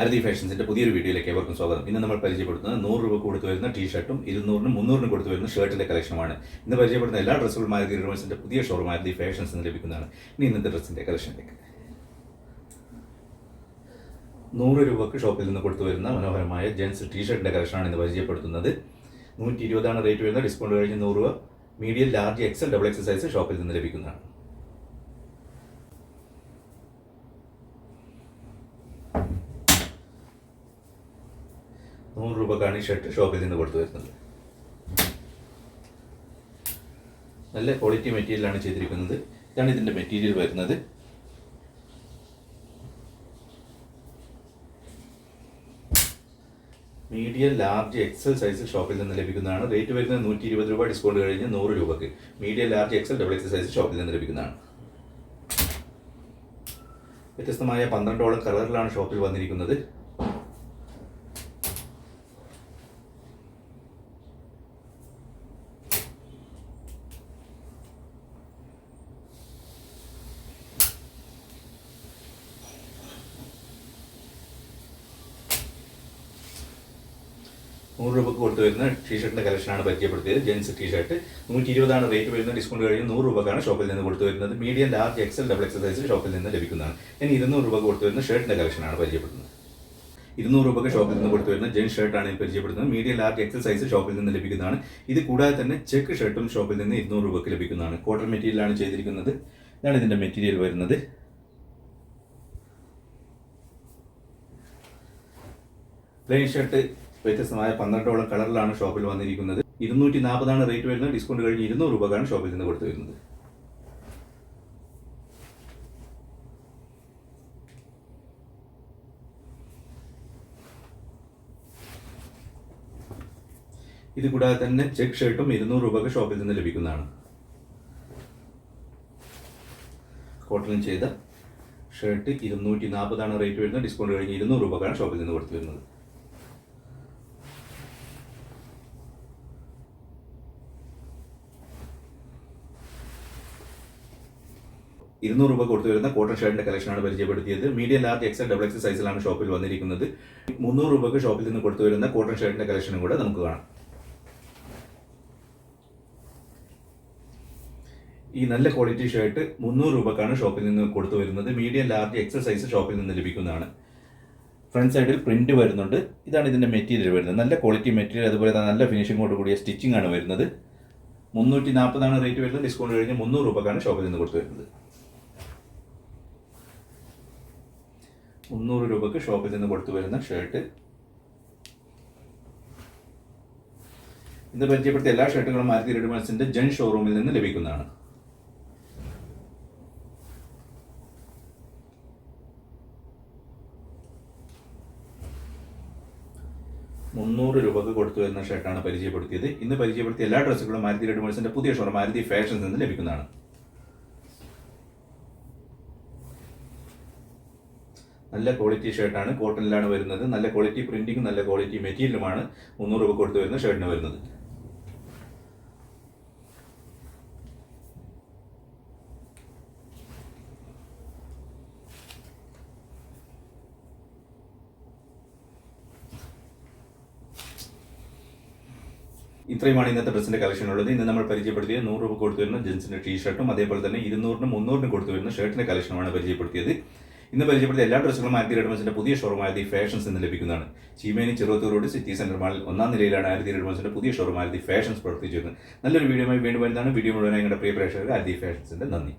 ആരതി ഫാഷൻസിന്റെ പുതിയൊരു വീഡിയോയിലേക്ക് ഏവർക്കും സ്വാഗതം. ഇന്ന് നമ്മൾ പരിചയപ്പെടുത്തുന്നത് നൂറ് രൂപ കൊടുത്തു വരുന്ന ടീഷർട്ടും ഇരുന്നൂറിനും മുന്നൂറിനും കൊടുത്തു വരുന്ന ഷർട്ടിന്റെ കളക്ഷനുമാണ് ഇന്ന് പരിചയപ്പെടുന്ന എല്ലാ ഡ്രസ്സുകളും മാരുതി യൂണിവേഴ്സിന്റെ പുതിയ ഷോറൂം ആരതി ഫാഷൻസ് എന്ന് ലഭിക്കുന്നതാണ്. ഇനി ഇന്നത്തെ ഡ്രസ്സിന്റെ കളക്ഷനിലേക്ക് നൂറ് രൂപക്ക് ഷോപ്പിൽ നിന്ന് കൊടുത്തു വരുന്ന മനോഹരമായ ജെൻസ് ടീഷർട്ടിന്റെ കളക്ഷനാണ് ഇന്ന് പരിചയപ്പെടുത്തുന്നത്. നൂറ്റി ഇരുപതാണ് റേറ്റ് വരുന്ന ഡിസ്കൗണ്ട് കഴിഞ്ഞ് നൂറ് രൂപ. Medium large XL double XL size ഷോപ്പിൽ നിന്ന് ലഭിക്കുന്നതാണ്. നൂറ് രൂപക്കാണ് ഈ ഷർട്ട് ഷോപ്പിൽ നിന്ന് കൊടുത്തു വരുന്നത്. നല്ല ക്വാളിറ്റി മെറ്റീരിയലാണ് ചെയ്തിരിക്കുന്നത്. ഇതാണ് ഇതിന്റെ മെറ്റീരിയൽ വരുന്നത്. മീഡിയം ലാർജ് എക്സൽ സൈസ് ഷോപ്പിൽ നിന്ന് ലഭിക്കുന്നതാണ്. റേറ്റ് വരുന്നത് നൂറ്റി ഇരുപത് രൂപ ഡിസ്കൗണ്ട് കഴിഞ്ഞ് നൂറ് രൂപക്ക്. Medium large XL double XL size ഷോപ്പിൽ നിന്ന് ലഭിക്കുന്നതാണ്. വ്യത്യസ്തമായ പന്ത്രണ്ടോളം കളറിലാണ് ഷോപ്പിൽ വന്നിരിക്കുന്നത്. നൂറ് രൂപക്ക് കൊടുത്തു വരുന്ന ടീഷർട്ടിന്റെ കളക്ഷനാണ് പരിചയപ്പെടുത്തിയത്. ജെൻസ് ടീഷർട്ട് നൂറ്റി ഇരുപതാണ് റേറ്റ് വരുന്ന ഡിസ്കൗണ്ട് കഴിഞ്ഞ് നൂറ് രൂപക്കാണ് ഷോപ്പിൽ നിന്ന് കൊടുത്തു വരുന്നത്. Medium large XL double XL size ഷോപ്പിൽ നിന്ന് ലഭിക്കുന്നതാണ്. ഇനി ഇരുന്നൂറ് രൂപ കൊടുത്തു വരുന്ന ഷർട്ടിന്റെ കളക്ഷനാണ് പരിചയപ്പെടുന്നത്. ഇരുന്നൂറ് രൂപയ്ക്ക് ഷോപ്പിൽ നിന്ന് കൊടുത്തു വരുന്ന ജെൻ ഷർട്ടാണ് പരിചയപ്പെടുന്നത്. മീഡിയം ലാർജ് എക്സൽ സൈസ് ഷോപ്പിൽ നിന്ന് ലഭിക്കുന്നതാണ്. ഇത് കൂടാതെ തന്നെ ചെക്ക് ഷർട്ടും ഷോപ്പിൽ നിന്ന് ഇരുന്നൂറ് രൂപയ്ക്ക് ലഭിക്കുന്നതാണ്. കോട്ടൺ മെറ്റീരിയലാണ് ചെയ്തിരിക്കുന്നത്. ഇതാണ് ഇതിന്റെ മെറ്റീരിയൽ വരുന്നത്. പ്ലെയിൻ ഷർട്ട് വ്യത്യസ്തമായ പന്ത്രണ്ടോളം കളറിലാണ് ഷോപ്പിൽ വന്നിരിക്കുന്നത്. ഇരുന്നൂറ്റി നാൽപ്പതാണ് റേറ്റ് വരുന്നത്. ഡിസ്കൗണ്ട് കഴിഞ്ഞ് ഇരുന്നൂറ് രൂപക്കാണ് ഷോപ്പിൽ നിന്ന് കൊടുത്തു വരുന്നത് ഇത് കൂടാതെ തന്നെ ചെക്ക് ഷർട്ടും ഇരുന്നൂറ് രൂപക്ക് ഷോപ്പിൽ നിന്ന് ലഭിക്കുന്നതാണ്. കോട്ടൺ ചെയ്ത ഷർട്ട് ഇരുന്നൂറ്റി നാൽപ്പതാണ് റേറ്റ് വരുന്നത്. ഡിസ്കൗണ്ട് കഴിഞ്ഞ് ഇരുന്നൂറ് രൂപക്കാണ് ഷോപ്പിൽ നിന്ന് കൊടുത്തു വരുന്നത് ഇരുന്നൂറ് രൂപ കൊടുത്തു വരുന്ന കോട്ടൺ ഷർട്ടിന്റെ കളക്ഷനാണ് പരിചയപ്പെടുത്തിയത്. Medium large XL double XL സൈസിലാണ് ഷോപ്പിൽ വന്നിരിക്കുന്നത്. മുന്നൂറ് രൂപക്ക് ഷോപ്പിൽ നിന്ന് കൊടുത്തു വരുന്ന കോട്ടൺ ഷർട്ടിന്റെ കളക്ഷനും കൂടെ നമുക്ക് കാണാം. ഈ നല്ല ക്വാളിറ്റി ഷർട്ട് മുന്നൂറ് രൂപക്കാണ് ഷോപ്പിൽ നിന്ന് കൊടുത്തു വരുന്നത്. മീഡിയം ലാർജ് എക്സൽ സൈസ് ഷോപ്പിൽ നിന്ന് ലഭിക്കുന്നതാണ്. ഫ്രണ്ട് സൈഡിൽ പ്രിന്റ് വരുന്നുണ്ട്. ഇതാണ് ഇതിന്റെ മെറ്റീരിയൽ വരുന്നത്. നല്ല ക്വാളിറ്റി മെറ്റീരിയൽ അതുപോലെ തന്നെ നല്ല ഫിനിഷിങ്ങോട് കൂടിയ സ്റ്റിച്ചിങ് ആണ് വരുന്നത്. മുന്നൂറ്റി നാൽപ്പതാണ് റേറ്റ് വരുന്നത്. ഡിസ്കൗണ്ട് കഴിഞ്ഞ് മുന്നൂറ് രൂപക്കാണ് ഷോപ്പിൽ നിന്ന് കൊടുത്തു വരുന്നത്. മുന്നൂറ് രൂപക്ക് ഷോപ്പിൽ നിന്ന് കൊടുത്തു വരുന്ന ഷർട്ട് ഇന്ന് പരിചയപ്പെടുത്തിയ എല്ലാ ഷർട്ടുകളും മാരുതി റെഡിമേഡ്സിന്റെ ജൻ ഷോറൂമിൽ നിന്ന് ലഭിക്കുന്നതാണ്. മുന്നൂറ് രൂപക്ക് കൊടുത്തു വരുന്ന ഷർട്ടാണ് പരിചയപ്പെടുത്തിയത്. ഇന്ന് പരിചയപ്പെടുത്തിയ എല്ലാ ഡ്രസ്സുകളും മാരുതി റെഡിമേഡ്സിന്റെ പുതിയ ഷോറൂം മാരുതി ഫാഷൻസ് നിന്ന് ലഭിക്കുന്നതാണ്. നല്ല ക്വാളിറ്റി ഷർട്ടാണ് കോട്ടണിലാണ് വരുന്നത്. നല്ല ക്വാളിറ്റി പ്രിന്റിങ്ങും നല്ല ക്വാളിറ്റി മെറ്റീരിയലുമാണ് മുന്നൂറ് രൂപ കൊടുത്തു വരുന്ന ഷർട്ടിന് വരുന്നത്. ഇത്രയുമാണ് ഇന്നത്തെ ഡ്രസ്സിന്റെ കളക്ഷൻ ഉള്ളത്. ഇന്ന് നമ്മൾ പരിചയപ്പെടുത്തിയ നൂറ് രൂപ കൊടുത്തു വരുന്ന ജെൻസിന്റെ ടീഷർട്ടും അതേപോലെ തന്നെ ഇരുന്നൂറിനും മുന്നൂറിനും കൊടുത്തു വരുന്ന ഷർട്ടിന്റെ കളക്ഷനുമാണ് പരിചയപ്പെടുത്തിയത്. ഇന്ന് പരിചയപ്പെടുത്തിയ എല്ലാ ഡ്രസ്സുകളും ആയിരത്തി റെഡ്മൻസിന്റെ പുതിയ ഷോറൂം ആയിരത്തി ഫാഷൻസ് എന്ന് ലഭിക്കുന്നതാണ്. Cheemeni Cheruthur road city centre മാളിൽ ഒന്നാം നിലയിലാണ് ആയിരത്തി റെഡ്മൻസിന്റെ പുതിയ ഷോറൂം ആയിരത്തി ഫാഷൻസ് പ്രവർത്തിച്ചിരുന്നത്. നല്ലൊരു വീഡിയോയുമായി വീണ്ടും വരുന്നതാണ്. വീഡിയോ മുഴുവനായി നിങ്ങളുടെ പ്രിയ പ്രേക്ഷകർ ആയിരത്തി ഫാഷൻസിന്റെ നന്ദി.